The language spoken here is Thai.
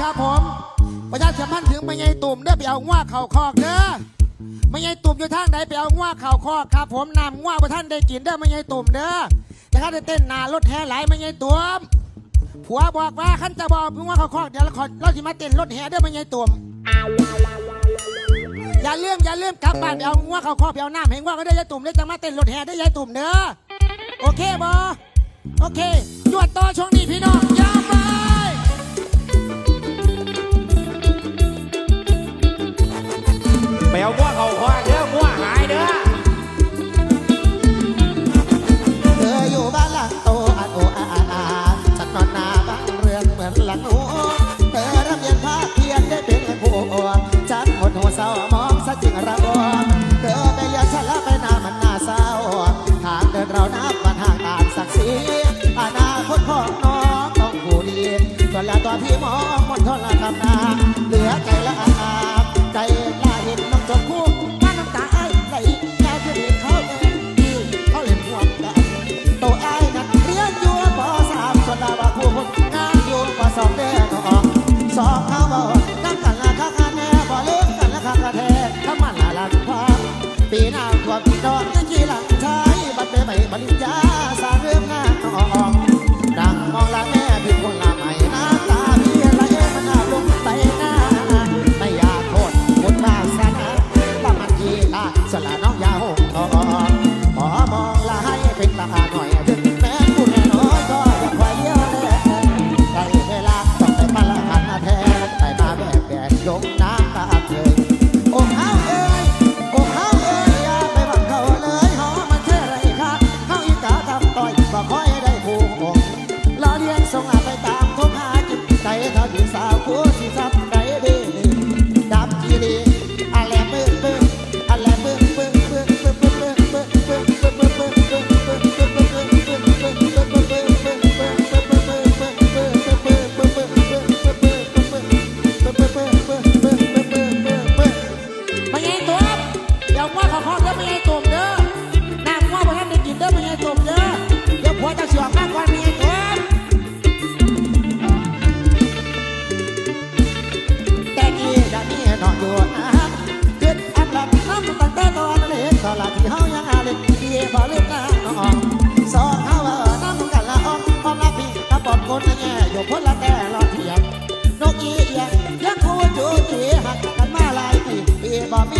ครับผม ประชาสัพันถึงไม่ใหญ่ตุ่มเด้อไปเอาง้วเข่าคอกเด้อไม่ใหญ่ตุ่มอยู่ทางใดไปเอาง้วเข่าคอกครับ ผมนำง้วประท่านได้กินเด้อไม่ใหญ่ตุ่มเด้อจะข้าได้เต้นนารถแห่หลายไม่ใหญ่ตุ่มผัวบอกว่าขั้นจะบอกง่าเข่าคอกเดี๋ยวเราขเราจะมาเต้นรถแห่เด้อไม่ใหญ่ตุ่มอย่าเลื่อมอย่าเลื่อมกลับบ้านไปเอาง้วเข่าคอกไปเอาน้ำเห็นง้วก็ได้ยายตุ่มได้จะมาเต้นรถแห่ได้ยายตุ่มเด้อโอเคบอโอเคยวดต่อช่วงนี้พี่น้อง ยวมั่วเขาคอเด้อมั่วหายเด้อเธออยู่บ้านหลังโตอันโออาอาอาฉันนอนนาบ้านเรือนเหมือนหลังหนูเธอรับเย็นภาคเพียนได้เป็นผู้อ่อนฉันหดหัวเศร้ามองซะจริระบอเธอได้ยงฉันลไปนามันนาเศร้ทางเดินเรานับวันห่างต่างศักดิ์ศรีอนาคตของน้องต้องผู้ดีส่วนละตัวพี่มองมนทนละทำนาเหลือใจละ ความพี่น้องที่หลังชายบัดเบใบปริญญาสาเรื่องงานน้อง บ่ลืมน้องสองเขว่าน้ำกันละออกออมละพี่ตะบอดคนแง่อยู่พ้นลแต่ละเทียนนกีเอียนยังคู่จูจีหักันมาลายปีบ่มี